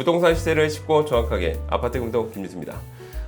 부동산 시세를 쉽고 정확하게 아파트 공동 김유수입니다.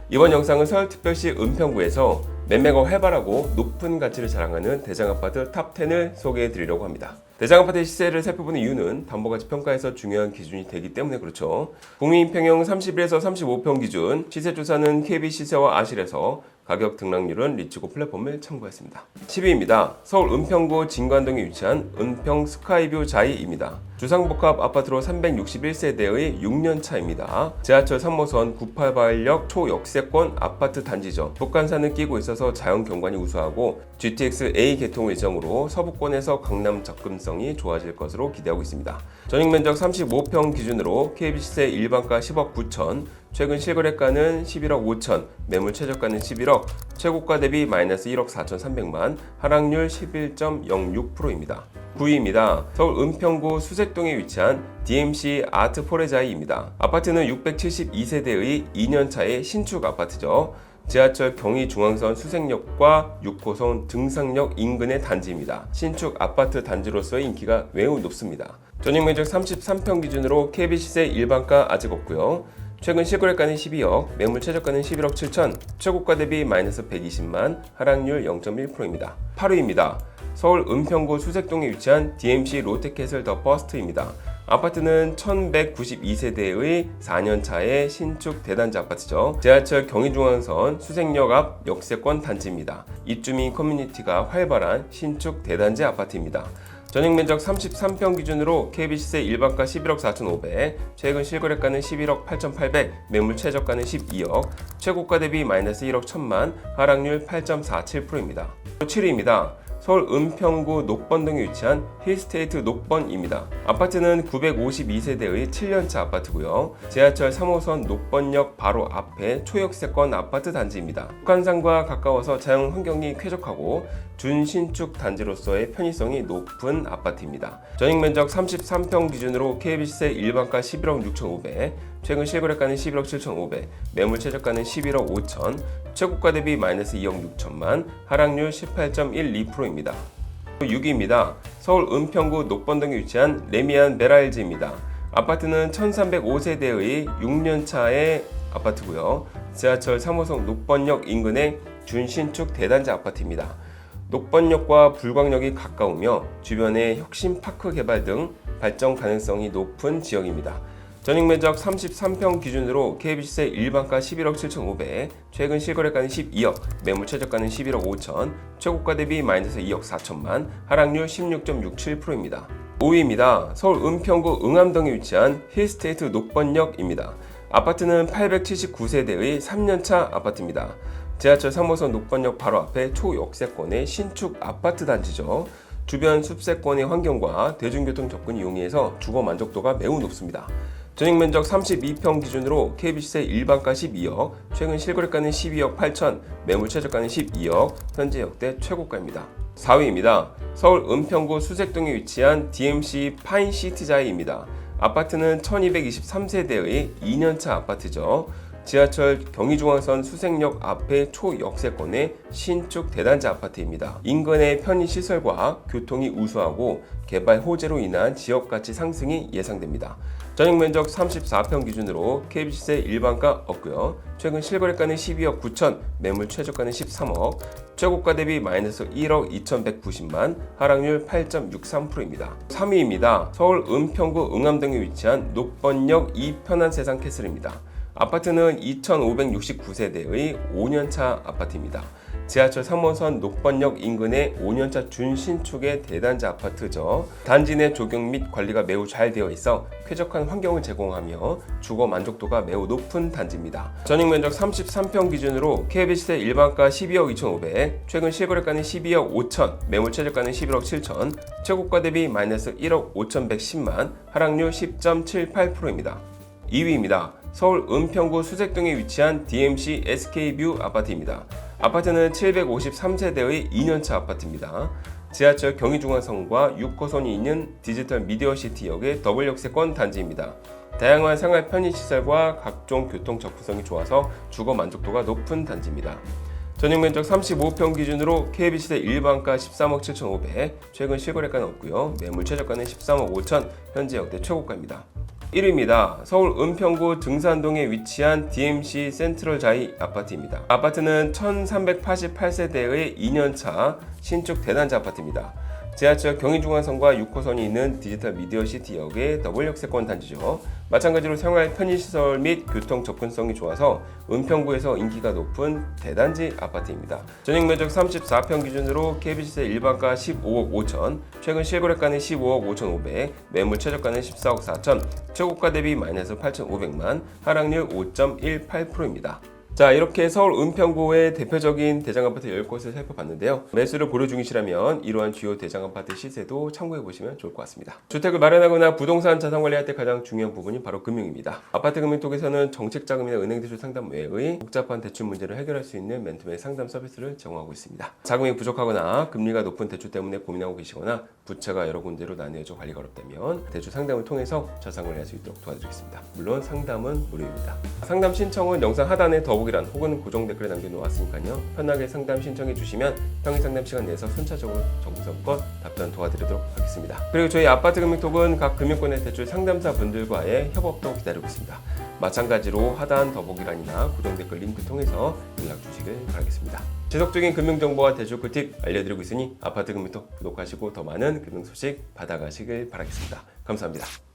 이번 영상은 서울특별시 은평구에서 매매가 활발하고 높은 가치를 자랑하는 대장 아파트 탑 10을 소개해 드리려고 합니다. 대장 아파트 시세를 살펴보는 이유는 담보가치 평가에서 중요한 기준이 되기 때문에 그렇죠. 국민평형 31에서 35평 기준 시세조사는 KB시세와 아실에서 가격 등락률은 리치고 플랫폼을 참고했습니다. 10위입니다. 서울 은평구 진관동에 위치한 은평 스카이뷰 자이입니다. 주상복합 아파트로 361세대의 6년차입니다. 지하철 3호선 98발역 초역세권 아파트 단지죠. 북한산을 끼고 있어서 자연 경관이 우수하고 GTX A 계통 예정으로 서부권에서 강남 접근성이 좋아질 것으로 기대하고 있습니다. 전용 면적 35평 기준으로 KB시세 일반가 10억 9천, 최근 실거래가는 11억 5천, 매물 최저가는 11억, 최고가 대비 마이너스 1억 4천 3백만, 하락률 11.06%입니다. 9위입니다. 서울 은평구 수색동에 위치한 DMC 아트 포레자이입니다. 아파트는 672세대의 2년차의 신축 아파트죠. 지하철 경의중앙선 수색역과 6호선 등산역 인근의 단지입니다. 신축 아파트 단지로서의 인기가 매우 높습니다. 전용 면적 33평 기준으로 KB시세 일반가 아직 없고요. 최근 실거래가는 12억, 매물 최저가는 11억 7천, 최고가 대비 마이너스 120만, 하락률 0.1%입니다. 8위입니다. 서울 은평구 수색동에 위치한 DMC 롯데캐슬 더 퍼스트입니다. 아파트는 1192세대의 4년차의 신축 대단지 아파트죠. 지하철 경의중앙선 수색역 앞 역세권 단지입니다. 입주민 커뮤니티가 활발한 신축 대단지 아파트입니다. 전용 면적 33평 기준으로 KB시세 일반가 11억 4,500, 최근 실거래가는 11억 8,800, 매물 최저가는 12억, 최고가 대비 마이너스 1억 1천만, 하락률 8.47%입니다. 7위입니다. 서울 은평구 녹번동에 위치한 힐스테이트 녹번입니다. 아파트는 952세대의 7년차 아파트고요. 지하철 3호선 녹번역 바로 앞에 초역세권 아파트 단지입니다. 북한산과 가까워서 자연 환경이 쾌적하고 준신축 단지로서의 편의성이 높은 아파트입니다. 전용 면적 33평 기준으로 KB시세 일반가 11억 6,500, 최근 실거래가는 11억 7,500, 매물 최저가는 11억 5천, 최고가 대비 마이너스 2억 6천만, 하락률 18.12%입니다. 6위입니다. 서울 은평구 녹번동에 위치한 레미안 메라일즈입니다. 아파트는 1305세대의 6년차의 아파트고요. 지하철 3호선 녹번역 인근의 준신축 대단지 아파트입니다. 녹번역과 불광역이 가까우며 주변에 혁신파크 개발 등 발전 가능성이 높은 지역입니다. 전용 면적 33평 기준으로 KB시세 일반가 11억 7,500, 최근 실거래가는 12억, 매물 최저가는 11억 5천, 최고가 대비 마이너스 2억 4천만, 하락률 16.67%입니다. 5위입니다. 서울 은평구 응암동에 위치한 힐스테이트 녹번역입니다. 아파트는 879세대의 3년차 아파트입니다. 지하철 3호선 녹번역 바로 앞에 초역세권의 신축 아파트 단지죠. 주변 숲세권의 환경과 대중교통 접근이 용이해서 주거 만족도가 매우 높습니다. 전용 면적 32평 기준으로 KB시세 일반가 12억, 최근 실거래가는 12억 8천, 매물 최저가는 12억, 현재 역대 최고가입니다. 4위입니다. 서울 은평구 수색동에 위치한 DMC 파인시티자이입니다. 아파트는 1223세대의 2년차 아파트죠. 지하철 경의중앙선 수색역 앞에 초역세권의 신축 대단지 아파트입니다. 인근의 편의시설과 교통이 우수하고 개발 호재로 인한 지역가치 상승이 예상됩니다. 전용 면적 34평 기준으로 KB시세 일반가 없고요. 최근 실거래가는 12억 9천, 매물 최저가는 13억, 최고가 대비 마이너스 1억 2,190만, 하락률 8.63%입니다. 3위입니다. 서울 은평구 응암동에 위치한 녹번역 이편한 세상 캐슬입니다. 아파트는 2,569세대의 5년차 아파트입니다. 지하철 3호선 녹번역 인근의 5년차 준신축의 대단지 아파트죠. 단지 내 조경 및 관리가 매우 잘 되어 있어 쾌적한 환경을 제공하며 주거 만족도가 매우 높은 단지입니다. 전용 면적 33평 기준으로 KB시세 일반가 12억 2,500, 최근 실거래가는 12억 5천, 매물 최저가는 11억 7천, 최고가 대비 마이너스 1억 5,110만, 하락률 10.78%입니다. 2위입니다. 서울 은평구 수색동에 위치한 DMC SK뷰 아파트입니다. 아파트는 753세대의 2년차 아파트입니다. 지하철 경의중앙선과 6호선이 있는 디지털 미디어시티역의 더블 역세권 단지입니다. 다양한 생활 편의시설과 각종 교통 접근성이 좋아서 주거 만족도가 높은 단지입니다. 전용 면적 35평 기준으로 KB시대 일반가 13억 7,500, 최근 실거래가는 없고요. 매물 최저가는 13억 5천, 현재 역대 최고가입니다. 1위입니다. 서울 은평구 등산동에 위치한 DMC 센트럴 자이 아파트입니다. 아파트는 1388세대의 2년차 신축 대단지 아파트입니다. 지하철 경인중앙선과 6호선이 있는 디지털 미디어시티역의 더블 역세권 단지죠. 마찬가지로 생활 편의시설 및 교통 접근성이 좋아서 은평구에서 인기가 높은 대단지 아파트입니다. 전용 면적 34평 기준으로 KB시세 일반가 15억 5천, 최근 실거래가는 15억 5천 5백, 매물 최저가는 14억 4천, 최고가 대비 마이너스 8,500만, 하락률 5.18%입니다. 자 이렇게 서울 은평구의 대표적인 대장 아파트 10곳을 살펴봤는데요. 매수를 고려 중이시라면 이러한 주요 대장 아파트 시세도 참고해 보시면 좋을 것 같습니다. 주택을 마련하거나 부동산 자산 관리할 때 가장 중요한 부분이 바로 금융입니다. 아파트 금융톡에서는 정책 자금이나 은행 대출 상담 외의 복잡한 대출 문제를 해결할 수 있는 맨투맨 상담 서비스를 제공하고 있습니다. 자금이 부족하거나 금리가 높은 대출 때문에 고민하고 계시거나 부채가 여러 군데로 나뉘어져 관리가 어렵다면 대출 상담을 통해서 자산 관리할 수 있도록 도와드리겠습니다. 물론 상담은 무료입니다. 상담 신청은 영상 하단에 더보기란 혹은 고정 댓글에 남겨놓았으니까요. 편하게 상담 신청해 주시면 평일 상담 시간 내에서 순차적으로 정성껏 답변 도와드리도록 하겠습니다. 그리고 저희 아파트 금융톡은 각 금융권의 대출 상담사 분들과의 협업도 기다리고 있습니다. 마찬가지로 하단 더보기란이나 고정 댓글 링크 통해서 연락 주시길 바라겠습니다. 지속적인 금융 정보와 대출 꿀팁 알려드리고 있으니 아파트 금융톡 구독하시고 더 많은 금융 소식 받아가시길 바라겠습니다. 감사합니다.